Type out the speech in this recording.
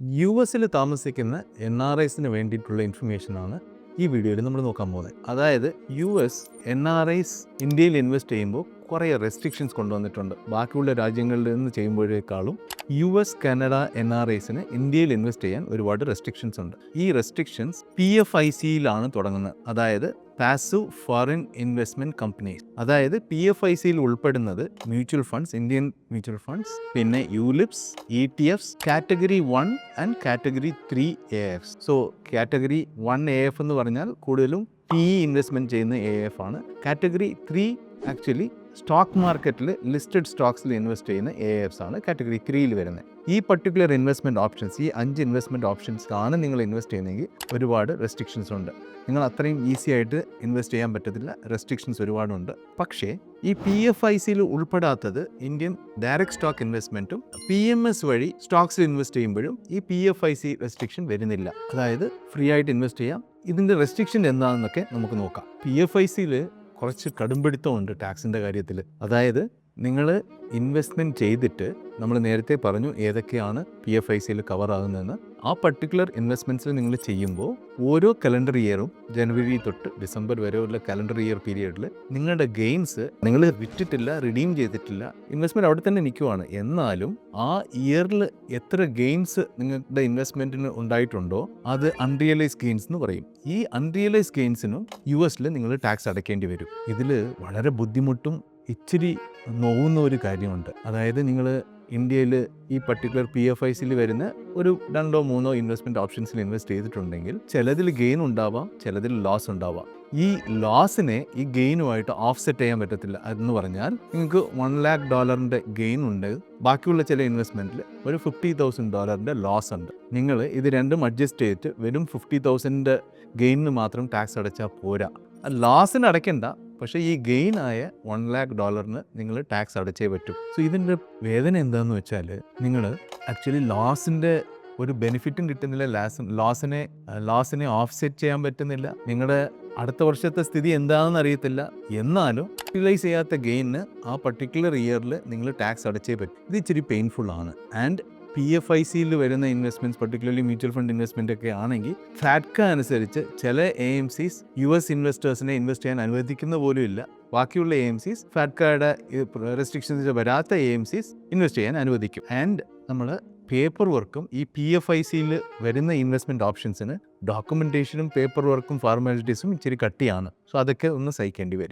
U എസിൽ താമസിക്കുന്ന N R ഐസിന് വേണ്ടിയിട്ടുള്ള ഇൻഫർമേഷനാണ് ഈ വീഡിയോയിൽ നമ്മൾ നോക്കാൻ പോകുന്നത്. അതായത് U S N R Is ഇന്ത്യയിൽ ഇൻവെസ്റ്റ് ചെയ്യുമ്പോൾ കുറേ റെസ്ട്രിക്ഷൻസ് കൊണ്ടുവന്നിട്ടുണ്ട്. ബാക്കിയുള്ള രാജ്യങ്ങളിൽ നിന്ന് ചെയ്യുമ്പോഴേക്കാളും U S Canada N R ഐസിന് ഇന്ത്യയിൽ ഇൻവെസ്റ്റ് ചെയ്യാൻ ഒരുപാട് റെസ്ട്രിക്ഷൻസ് ഉണ്ട്. ഈ റെസ്ട്രിക്ഷൻസ് പി എഫ് ഐ സിയിലാണ് തുടങ്ങുന്നത്. അതായത് പാസീവ് ഫോറിൻ ഇൻവെസ്റ്റ്മെന്റ് കമ്പനീസ് അതായത് പി എഫ് ഐ സിയിൽ ഉൾപ്പെടുന്നത് mutual funds Indian mutual funds പിന്നെ ULIPs E T Fs category one and category three A F so category one A F എന്ന് പറഞ്ഞാൽ കൂടുതലും പി ഇൻവെസ്റ്റ്മെന്റ് ചെയ്യുന്ന എ എഫ് ആണ്. Category three actually stock മാർക്കറ്റിൽ listed സ്റ്റോക്സിൽ ഇൻവെസ്റ്റ് ചെയ്യുന്ന A Fs ആണ് കാറ്റഗറി ത്രീയിൽ വരുന്നത് ഈ പർട്ടിക്കുലർ ഇൻവെസ്റ്റ്മെന്റ് ഓപ്ഷൻസ് ഈ അഞ്ച് ഇൻവെസ്റ്റ്മെന്റ് ഓപ്ഷൻസാണ് നിങ്ങൾ ഇൻവെസ്റ്റ് ചെയ്യുന്നതെങ്കിൽ ഒരുപാട് റെസ്ട്രിക്ഷൻസ് ഉണ്ട്. നിങ്ങൾ അത്രയും ഈസി ആയിട്ട് ഇൻവെസ്റ്റ് ചെയ്യാൻ പറ്റത്തില്ല. റെസ്ട്രിക്ഷൻസ് ഒരുപാടുണ്ട് പക്ഷേ ഈ പി എഫ് ഐ സിയിൽ ഉൾപ്പെടാത്തത് ഇന്ത്യൻ ഡയറക്റ്റ് സ്റ്റോക്ക് ഇൻവെസ്റ്റ്മെന്റും പി എം എസ് വഴി സ്റ്റോക്സിൽ ഇൻവെസ്റ്റ് ചെയ്യുമ്പോഴും ഈ P F I C restriction വരുന്നില്ല. അതായത് ഫ്രീ ആയിട്ട് ഇൻവെസ്റ്റ് ചെയ്യാം. ഇതിന്റെ റെസ്ട്രിക്ഷൻ എന്താണെന്നൊക്കെ നമുക്ക് നോക്കാം. പി എഫ് ഐ സിയിൽ കുറച്ച് കടുംപിടുത്തമുണ്ട് ടാക്സിന്റെ കാര്യത്തിൽ. അതായത് നിങ്ങൾ ഇൻവെസ്റ്റ്മെന്റ് ചെയ്തിട്ട് നമ്മൾ നേരത്തെ പറഞ്ഞു ഏതൊക്കെയാണ് പി എഫ് ഐ സിയിൽ കവർ ആകുന്നതെന്ന്. ആ പർട്ടിക്കുലർ ഇൻവെസ്റ്റ്മെന്റ്സിൽ നിങ്ങൾ ചെയ്യുമ്പോൾ ഓരോ കലണ്ടർ ഇയറും ജനുവരി തൊട്ട് ഡിസംബർ വരെ ഉള്ള കലണ്ടർ ഇയർ പീരിയഡിൽ നിങ്ങളുടെ ഗെയിൻസ് നിങ്ങൾ വിറ്റിട്ടില്ല റിഡീം ചെയ്തിട്ടില്ല ഇൻവെസ്റ്റ്മെന്റ് അവിടെ തന്നെ നിൽക്കുവാണ് എന്നാലും ആ ഇയറിൽ എത്ര ഗെയിൻസ് നിങ്ങളുടെ ഇൻവെസ്റ്റ്മെന്റിന് ഉണ്ടായിട്ടുണ്ടോ അത് അൺറിയലൈസ് ഗെയിൻസ് എന്ന് പറയും. ഈ അൺറിയലൈസ് ഗെയിൻസിനും യു എസിൽ നിങ്ങൾ ടാക്സ് അടയ്ക്കേണ്ടി വരും. ഇതിൽ വളരെ ബുദ്ധിമുട്ടും ഇച്ചിരി നോവുന്ന ഒരു കാര്യമുണ്ട്. അതായത് നിങ്ങൾ ഇന്ത്യയിൽ ഈ പർട്ടിക്കുലർ പി എഫ് ഐ സിയിൽ വരുന്ന ഒരു രണ്ടോ മൂന്നോ ഇൻവെസ്റ്റ്മെന്റ് ഓപ്ഷൻസിൽ ഇൻവെസ്റ്റ് ചെയ്തിട്ടുണ്ടെങ്കിൽ ചിലതിൽ ഗെയിൻ ഉണ്ടാവാം ചിലതിൽ ലോസ് ഉണ്ടാവാം. ഈ ലോസിനെ ഈ ഗെയിനുമായിട്ട് ഓഫ്സെറ്റ് ചെയ്യാൻ പറ്റത്തില്ല എന്ന് പറഞ്ഞാൽ നിങ്ങൾക്ക് വൺ ലാക്ക് ഡോളറിന്റെ ഗെയിൻ ഉണ്ട്. ബാക്കിയുള്ള ചില ഇൻവെസ്റ്റ്മെന്റിൽ ഒരു ഫിഫ്റ്റി തൗസൻഡ് ഡോളറിന്റെ ലോസ് ഉണ്ട്. നിങ്ങൾ ഇത് രണ്ടും അഡ്ജസ്റ്റ് ചെയ്തിട്ട് വെറും ഫിഫ്റ്റി തൗസൻഡ് ഗെയിനിന് മാത്രം ടാക്സ് അടച്ചാൽ പോരാ. ലോസിന് അടയ്ക്കണ്ട. പക്ഷേ ഈ ഗെയിൻ ആയ വൺ ലാക്ക് ഡോളറിന് നിങ്ങൾ ടാക്സ് അടച്ചേ പറ്റും. സോ ഇതിന്റെ വേദന എന്താണെന്ന് വെച്ചാൽ നിങ്ങൾ ആക്ച്വലി ലോസിന്റെ ഒരു ബെനിഫിറ്റും കിട്ടുന്നില്ല ലാസ് ലോസിനെ ലോസിനെ ഓഫ്സെറ്റ് ചെയ്യാൻ പറ്റുന്നില്ല. നിങ്ങളുടെ അടുത്ത വർഷത്തെ സ്ഥിതി എന്താണെന്ന് അറിയത്തില്ല. എന്നാലും യൂട്ടിലൈസ് ചെയ്യാത്ത ഗെയിനിന് ആ പർട്ടിക്കുലർ ഇയറിൽ നിങ്ങൾ ടാക്സ് അടച്ചേ പറ്റും. ഇത് ഇച്ചിരി പെയിൻഫുൾ ആണ്. ആൻഡ് പി എഫ് ഐ സിയിൽ വരുന്ന investments particularly mutual fund investment ഒക്കെ ആണെങ്കിൽ ഫാറ്റ്ക അനുസരിച്ച് ചില A M Cs U S ഇൻവെസ്റ്റേഴ്സിനെ invest ചെയ്യാൻ അനുവദിക്കുന്ന പോലും ഇല്ല. ബാക്കിയുള്ള എ എം സീസ് ഫാറ്റ്കയുടെ റെസ്ട്രിക്ഷൻസ് വരാത്ത എ എം സീസ് ഇൻവെസ്റ്റ് ചെയ്യാൻ അനുവദിക്കും. ആൻഡ് നമ്മൾ പേപ്പർ വർക്കും ഈ പി എഫ് ഐ സിയിൽ വരുന്ന ഇൻവെസ്റ്റ്മെന്റ് ഓപ്ഷൻസിന് ഡോക്യുമെന്റേഷനും പേപ്പർ വർക്കും ഫോർമാലിറ്റീസും ഇച്ചിരി കട്ടിയാണ്. സോ അതൊക്കെ ഒന്ന് സഹിക്കേണ്ടി വരും.